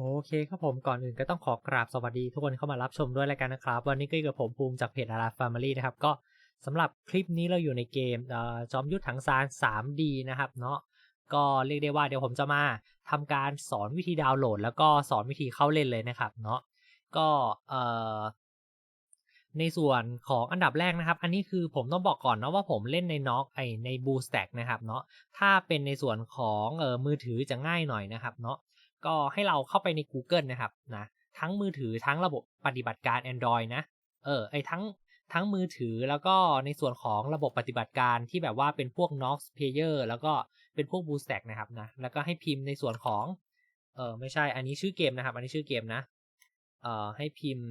โอเคครับผมก่อนอื่นก็ต้องขอกราบสวัสดีทุกคนเข้ามารับชมด้วยแล้วกันนะครับ วันนี้ก็อยู่กับผมภูมิจากเพจอาราฟาร์มารีนะครับ ก็สำหรับคลิปนี้เราอยู่ในเกมเอ่อจอมยุทธถังซาน 3D นะครับเนาะก็เรียกได้ว่าเดี๋ยวผมจะมาทำการสอนวิธีดาวน์โหลด แล้วก็สอนวิธีเข้าเล่นเลยนะครับเนาะก็เอ่อในส่วนของอันดับแรกนะครับ อันนี้คือผมต้องบอกก่อนนะว่าผมเล่นในน็อกไอในบูสแต็กนะครับเนาะถ้าเป็นในส่วนของเอ่อมือถือจะง่ายหน่อยนะครับเนาะ ก็ให้เราเข้าไปใน Google นะครับนะทั้งมือถือทั้งระบบปฏิบัติการ Android นะเออไอทั้งทั้งมือถือแล้วก็ในส่วนของระบบปฏิบัติการที่แบบว่าเป็นพวก Nox Player แล้วก็เป็นพวก BlueStack นะครับนะแล้วก็ให้พิมพ์ในส่วนของเออไม่ใช่อันนี้ชื่อเกมนะครับ อันนี้ชื่อเกมนะเอ่อให้พิมพ์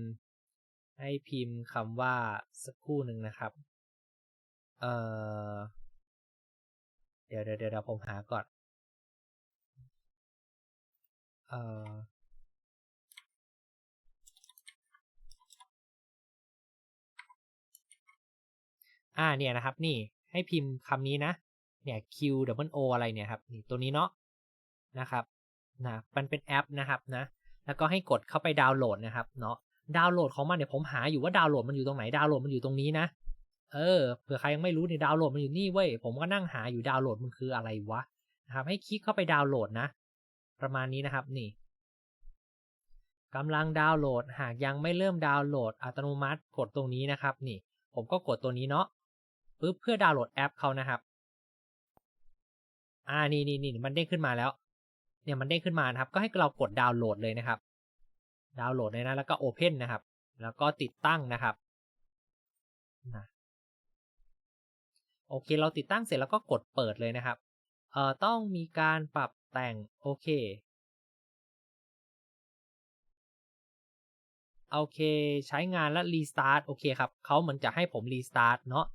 ให้พิมพ์คำว่าสักครู่หนึ่งนะครับเออเดี๋ยวเดี๋ยวเดี๋ยวผมหาก่อน เอ่ออ่าเนี่ยนะครับ นี่ให้พิมพ์คำนี้นะ เนี่ย Q W O อะไรเนี่ยครับนี่ตัวนี้เนาะนะครับนะมันเป็นแอปนะครับนะ แล้วก็ให้กดเข้าไปดาวน์โหลดนะครับเนาะดาวน์โหลดของมันเนี่ยผมหาอยู่ว่าดาวน์โหลดมันอยู่ตรงไหนดาวน์โหลดมันอยู่ตรงนี้นะ เออเผื่อใครยังไม่รู้เนี่ยดาวน์โหลดมันอยู่นี่เว้ยผมก็นั่งหาอยู่ดาวน์โหลดมันคืออะไรวะนะครับให้คลิกเข้าไปดาวน์โหลดนะ ประมาณนี้นะครับนี่กำลังดาวน์โหลด หากยังไม่เริ่มดาวน์โหลดอัตโนมัติกดตรงนี้นะครับ นี่ ผมก็กดตัวนี้เนาะปึ๊บเพื่อดาวน์โหลดแอปเขานะครับ อ่านี่นี่นี่มันเด้งขึ้นมาแล้ว เนี่ยมันเด้งขึ้นมานะครับ ก็ให้เรากดดาวน์โหลดเลยนะครับ ดาวน์โหลดเลยนะแล้วก็โอเพนนะครับ แล้วก็ติดตั้งนะครับนะโอเค เราติดตั้งเสร็จแล้วก็กดเปิดเลยนะครับ เอ่อ ต้องมีการปรับ แต่งโอเค โอเคใช้งานและรีสตาร์ทโอเคครับเขาเหมือนจะให้ผมรีสตาร์ทเนาะ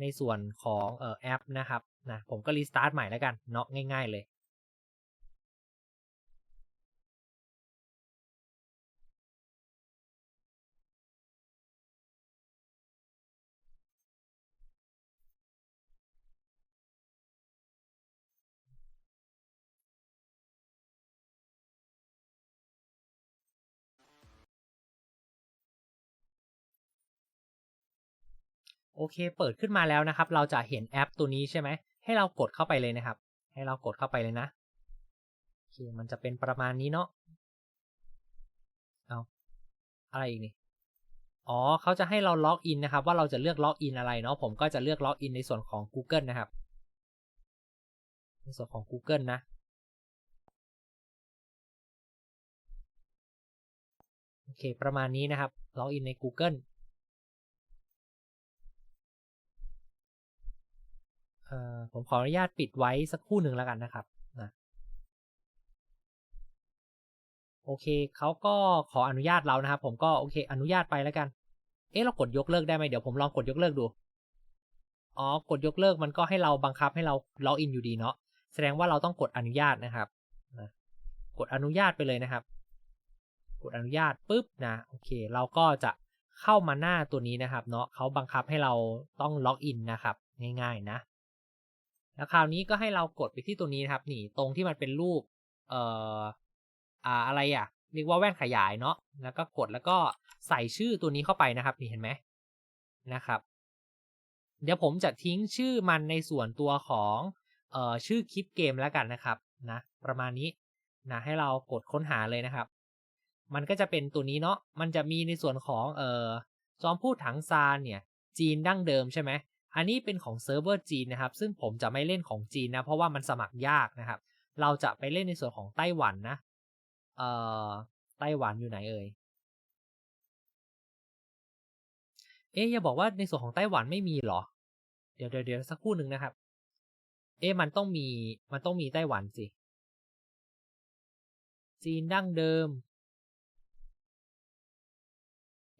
ในส่วนของเอ่อแอปนะครับนะผมก็รีสตาร์ทใหม่แล้วกันเนาะง่ายๆเลย โอเค เปิดขึ้นมาแล้วนะครับ เราจะเห็นแอปตัวนี้ใช่ไหม ให้เรากดเข้าไปเลยนะครับ ให้เรากดเข้าไปเลยนะโอเคมันจะเป็นประมาณนี้เนาะเอาอะไรอีกนี่อ๋อเขาจะให้เราล็อกอินนะครับ ว่าเราจะเลือกล็อกอินอะไรเนาะผมก็จะเลือกล็อกอินในส่วนของ Google นะครับ ในส่วนของ Google นะโอเค ประมาณนี้นะครับล็อกอินใน Google ผมขออนุญาตปิดไว้สักครู่หนึ่งแล้วกันนะครับนะโอเคเขาก็ขออนุญาตเรานะครับ ผมก็โอเค อนุญาตไปแล้วกัน เอ๊ะเรากดยกเลิกได้ไหมเดี๋ยวผมลองกดยกเลิกดู อ๋อกดยกเลิกมันก็ให้เราบังคับให้เราล็อกอินอยู่ดีเนาะ แสดงว่าเราต้องกดอนุญาตนะครับนะกดอนุญาตไปเลยนะครับ กดอนุญาตปุ๊บนะ โอเค เราก็จะเข้ามาหน้าตัวนี้นะครับ เนาะเขาบังคับให้เราต้องล็อกอินนะครับ ง่าย ๆ นะ แล้วคราวนี้ก็ให้เรากดไปที่ตัวนี้นะครับ นี่ตรงที่มันเป็นรูป เอ่ออ่าอะไรอะเรียกว่าแว่นขยายเนาะแล้วก็กดแล้วก็ใส่ชื่อตัวนี้เข้าไปนะครับ นี่เห็นไหมนะครับ เดี๋ยวผมจะทิ้งชื่อมันในส่วนตัวของเอ่อชื่อคลิปเกมแล้วกันนะครับนะประมาณนี้นะให้เรากดค้นหาเลยนะครับ มันก็จะเป็นตัวนี้เนาะมันจะมีในส่วนของเอ่อจอมพูดถังซานเนี่ย จีนดั้งเดิมใช่ไหม อันนี้เป็นของเซิร์ฟเวอร์จีนนะครับ ซึ่งผมจะไม่เล่นของจีนนะ เพราะว่ามันสมัครยากนะครับ เราจะไปเล่นในส่วนของไต้หวันนะ เอ่อ ไต้หวันอยู่ไหนเอ่ย เอ๊ะอย่าบอกว่าในส่วนของไต้หวันไม่มีหรอ เดี๋ยวเดี๋ยวสักครู่หนึ่งนะครับ เอ๊ะมันต้องมี มันต้องมีไต้หวันสิ จีนดั้งเดิม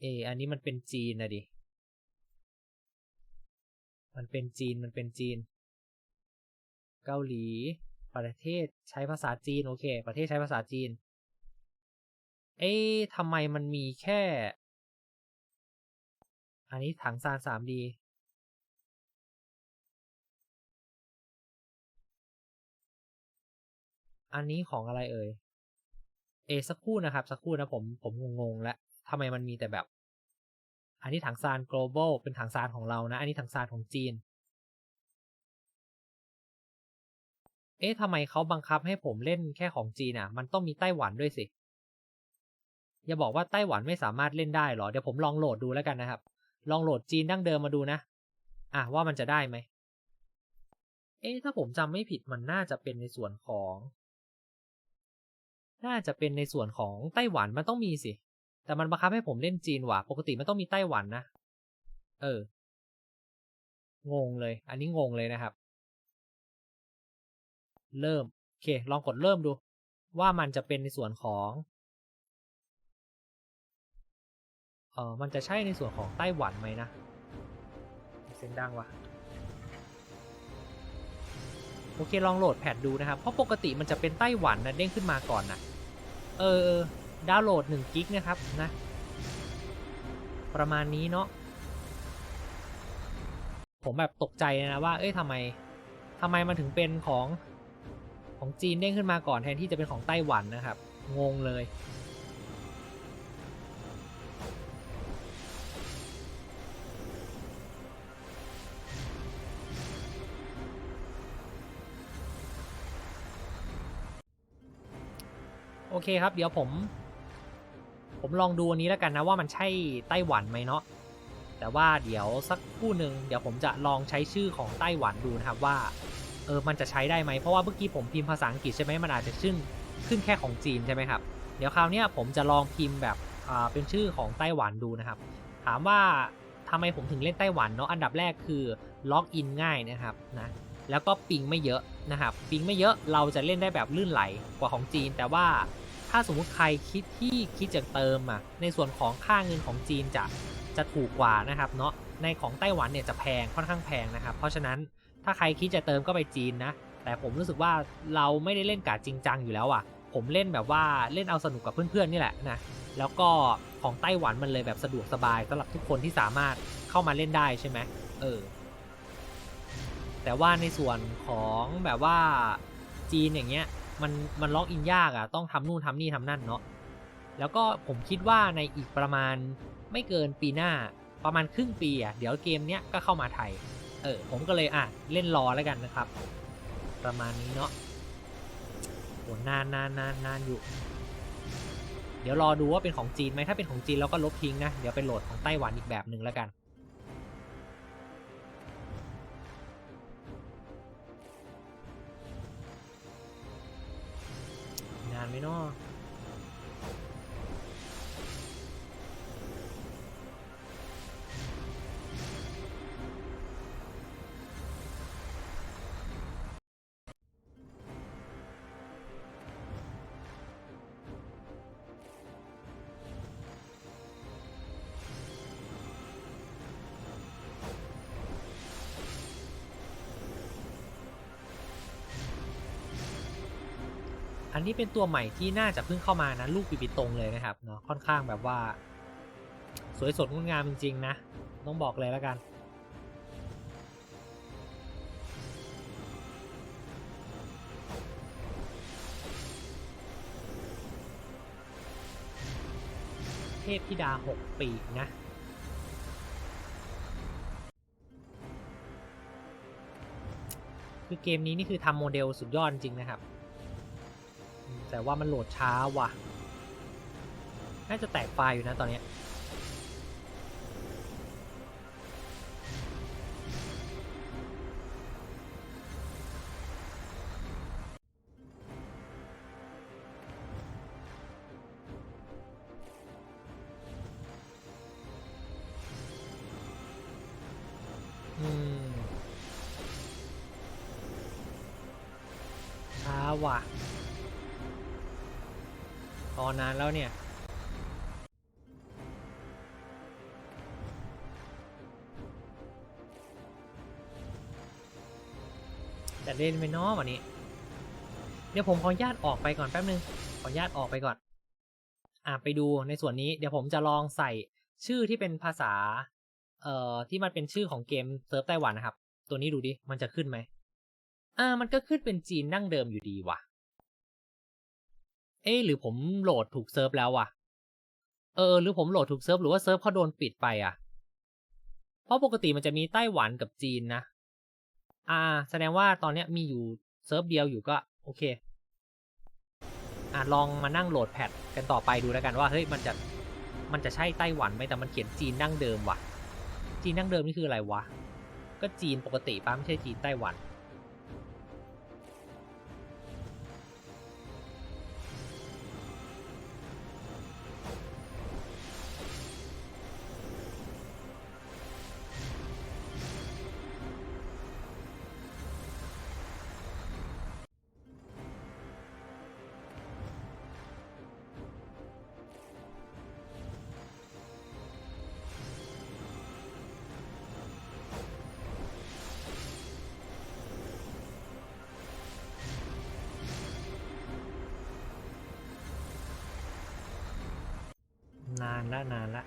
เอออันนี้มันเป็นจีนนะดิ มันเป็นจีนมันเป็นจีน เกาหลี ประเทศใช้ภาษาจีนโอเค ประเทศใช้ภาษาจีน เอ๊ะทำไมมันมีแค่ อันนี้ถังซาน 3D อันนี้ของอะไรเอ่ย เอะสักครู่นะครับ สักครู่นะผมผมงงๆแล้วทำไมมันมีแต่แบบ อันนี้ถังซาน global เป็นถังซานของเรานะ อันนี้ถังซานของจีน เอ๊ะทำไมเขาบังคับให้ผมเล่นแค่ของจีนอะ มันต้องมีไต้หวันด้วยสิ อย่าบอกว่าไต้หวันไม่สามารถเล่นได้หรอ เดี๋ยวผมลองโหลดดูแล้วกันนะครับ ลองโหลดจีนดั้งเดิมมาดูนะ อะว่ามันจะได้ไหม เอ๊ะถ้าผมจำไม่ผิดมันน่าจะเป็นในส่วนของ น่าจะเป็นในส่วนของไต้หวันมันต้องมีสิ แต่มันบังคับให้ผมเล่นจีนว่ะ ปกติมันต้องมีไต้หวันนะ เออ งงเลย อันนี้งงเลยนะครับ เริ่ม โอเค ลองกดเริ่มดู ว่ามันจะเป็นในส่วนของเออมันจะใช่ในส่วนของไต้หวันไหมนะ เสียงดังวะโอเค ลองโหลดแพดดูนะครับ เพราะปกติมันจะเป็นไต้หวันนะเด้งขึ้นมาก่อนนะ เออ ดาวน์โหลด1กิกนะครับนะประมาณนี้เนาะผมแบบตกใจนะว่า เอ้ยทำไมทำไมมันถึงเป็นของของจีนเด้งขึ้นมาก่อนแทนที่จะเป็นของไต้หวันนะครับ งงเลย โอเคครับ เดี๋ยวผม ผมลองดูอันนี้แล้วกันนะว่ามันใช่ไต้หวันไหมเนาะแต่ว่าเดี๋ยวสักคู่หนึ่งเดี๋ยวผมจะลองใช้ชื่อของไต้หวันดูนะครับว่าเออมันจะใช้ได้ไหมเพราะว่าเมื่อกี้ผมพิมพ์ภาษาอังกฤษใช่ไหมมันอาจจะขึ้นขึ้นแค่ของจีนใช่ไหมครับเดี๋ยวคราวนี้ผมจะลองพิมพ์แบบอ่าเป็นชื่อของไต้หวันดูนะครับ ถามว่าทำไมผมถึงเล่นไต้หวันเนาะอันดับแรกคือล็อกอินง่ายนะครับนะแล้วก็ปิงไม่เยอะนะครับปิงไม่เยอะเราจะเล่นได้แบบลื่นไหลกว่าของจีน แต่ว่า ถ้าสมมุติใครคิดที่คิดจะเติมอะในส่วนของค่าเงินของจีนจะจะถูกกว่านะครับเนาะในของไต้หวันเนี่ยจะแพงค่อนข้างแพงนะครับ เพราะฉะนั้นถ้าใครคิดจะเติมก็ไปจีนนะ แต่ผมรู้สึกว่าเราไม่ได้เล่นกาจริงจังอยู่แล้วอะ ผมเล่นแบบว่าเล่นเอาสนุกกับเพื่อนๆนี่แหละนะแล้วก็ของไต้หวันมันเลยแบบสะดวกสบายสำหรับทุกคนที่สามารถเข้ามาเล่นได้ใช่ไหมเออแต่ว่าในส่วนของแบบว่าจีนอย่างเงี้ย มันมันล็อกอินยากอะ่ะต้องทำนู่นทำนี่ทำนั่นเนาะแล้วก็ผมคิดว่าในอีกประมาณไม่เกินปีหน้าประมาณครึ่งปีอะ่ะเดี๋ยวเกมเนี้ยก็เข้ามาไทยเออผมก็เลยอะเล่นรอแล้วกันนะครับ ประมาณนี้เนาะโหนานนานนานนานอยู่ เดี๋ยวรอดูว่าเป็นของจีนไหมถ้าเป็นของจีนเราก็ลบทิ้งนะเดี๋ยวไปโหลดของไต้หวันอีกแบบหนึ่งแล้วกันานไหมเนาะ อันนี้เป็นตัวใหม่ที่น่าจะเพิ่งเข้ามานะ ลูกปีปีตรงเลยนะครับเนาะค่อนข้างแบบว่า สวยสดงดงามจริง ๆ นะ ต้องบอกเลยแล้วกัน เทพธิดาหกปีนะคือเกมนี้นี่คือทำโมเดลสุดยอดจริงนะครับ แต่ว่ามันโหลดช้าว่ะ น่าจะแตกไฟล์อยู่นะตอนนี้ช้าว่ะ อนานแล้วเนี่ยจะเล่นไมเนาะวันนี้ เดี๋ยวผมขออนุญาตออกไปก่อนแป๊บนึง ขออนุญาตออกไปก่อน อ่าไปดูในส่วนนี้เดี๋ยวผมจะลองใส่ชื่อที่เป็นภาษา เอ่อที่มันเป็นชื่อของเกมเซิร์ฟไต้หวันนะครับ ตัวนี้ดูดิ มันจะขึ้นไหมอ่า มันก็ขึ้นเป็นจีนดั้งเดิมอยู่ดีว่ะ ออ๊ะหรือผมโหลดถูกเซิร์ฟแล้ววะเออ หรือผมโหลดถูกเซิร์ฟหรือว่าเซิร์ฟเขาโดนปิดไปอะ เพราะปกติมันจะมีไต้หวันกับจีนนะ อ่า แสดงว่าตอนเนี้ยมีอยู่เซิร์ฟเดียวอยู่ก็โอเค อ่าลองมานั่งโหลดแพทกันต่อไปดูแล้วกันว่าเฮ้ยมันจะมันจะใช่ไต้หวันไหมแต่มันเขียนจีนดั้งเดิมว่ะ จีนดั้งเดิมนี่คืออะไรวะ ก็จีนปกติป้าไม่ใช่จีนไต้หวัน นานละนานละ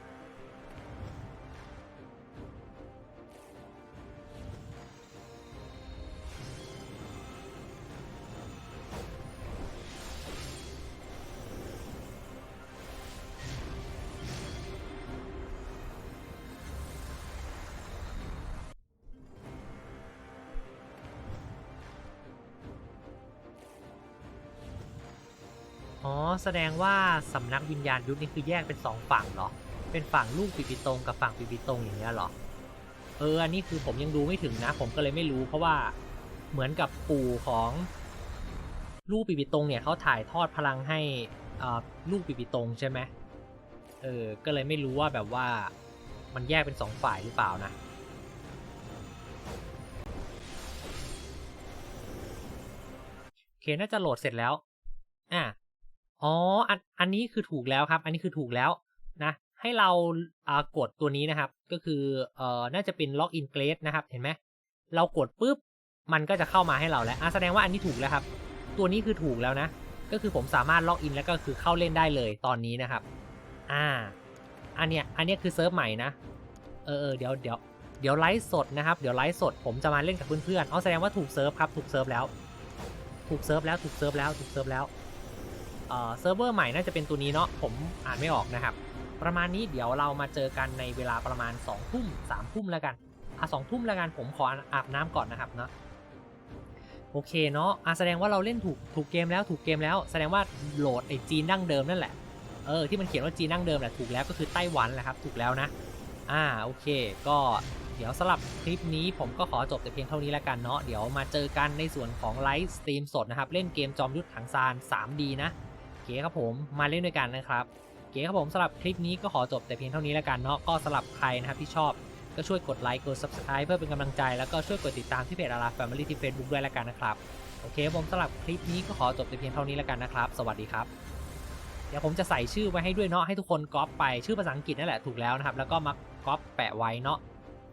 แสดงว่าสำนักวิญญาณยุทธนี่คือแยกเป็นสองฝั่งเหรอ เป็นฝั่งลูกปิปิตรงกับฝั่งปิปิตรงอย่างเงี้ยเหรอ เออ อันนี้คือผมยังดูไม่ถึงนะ ผมก็เลยไม่รู้ เพราะว่าเหมือนกับปู่ของลูกปิปิตรงเนี่ยเขาถ่ายทอดพลังให้อ่าลูกปิปิตรงใช่ไหมเออ ก็เลยไม่รู้ว่าแบบว่ามันแยกเป็นสองฝ่ายหรือเปล่านะโอเคน่าจะโหลดเสร็จแล้ว อะ อ๋ออันอันนี้คือถูกแล้วครับ อันนี้คือถูกแล้วนะให้เราอ่ากดตัวนี้นะครับ ก็คือเอ่อน่าจะเป็น login g r a d e นะครับ เห็นไหมเรากดปุ๊บมันก็จะเข้ามาให้เราแล้วอะแสดงว่าอันนี้ถูกแล้วครับ ตัวนี้คือถูกแล้วนะ ก็คือผมสามารถล็อกอินแล้วก็คือเข้าเล่นได้เลยตอนนี้นะครับอ่าอันเนี้ยอันเนี้ยคือเซิร์ฟใหม่นะเออเออเดี๋ยวเดี๋ยวเดี๋ยวไลฟ์สดนะครับ เดี๋ยวไลฟ์สดผมจะมาเล่นกับเพื่อนๆอ๋อแสดงว่าถูกเซิร์ฟครับ ถูกเซิร์ฟแล้ว ถูกเซิร์ฟแล้วถูกเซิร์ฟแล้วถูกเซิร์ฟแล้ว เอ่อเซิร์ฟเวอร์ใหม่น่าจะเป็นตัวนี้เนาะผมอ่านไม่ออกนะครับ ประมาณนี้เดี๋ยวเรามาเจอกันในเวลาประมาณ2องทุ่มสามทุ่มแล้วกันอะสองทุ่มแล้วกันผมขออาบน้ำก่อนนะครับเนาะโอเคเนาะอะแสดงว่าเราเล่นถูกถูกเกมแล้วถูกเกมแล้ว แสดงว่าโหลดไอ้จีนดั้งเดิมนั่นแหละเออที่มันเขียนว่าจีนดั้งเดิมแหละถูกแล้วก็คือไต้หวันแหละครับถูกแล้วนะ อ่าโอเค ก็เดี๋ยวสำหรับคลิปนี้ผมก็ขอจบแต่เพียงเท่านี้แล้วกันเนาะเดี๋ยวมาเจอกันในส่วนของไลฟ์สตรีมสดนะครับเล่นเกมจอมยุทธถังซาน 3D นะ ก๋ครับผมมาเล่นด้วยกันนะครับ เก๋ครับผมสำหรับคลิปนี้ก็ขอจบแต่เพียงเท่านี้แล้วกันเนาะก็สำหรับใครนะครับที่ชอบก็ช่วยกดไลค์กด subscribe เพื่อเป็นกำลังใจ แล้วก็ช่วยกดติดตามที่เพจอาราแฟมิลี่ที่ Facebook ด้วยแล้วกันนะครับ โอเคครับผมสำหรับคลิปนี้ก็ขอจบแต่เพียงเท่านี้แล้วกันนะครับ สวัสดีครับ เดี๋ยวผมจะใส่ชื่อไว้ให้ด้วยเนาะให้ทุกคนก๊อปไปชื่อภาษาอังกฤษนั่นแหละถูกแล้วนะครับแล้วก็มาก๊อปแปะไว้เนาะ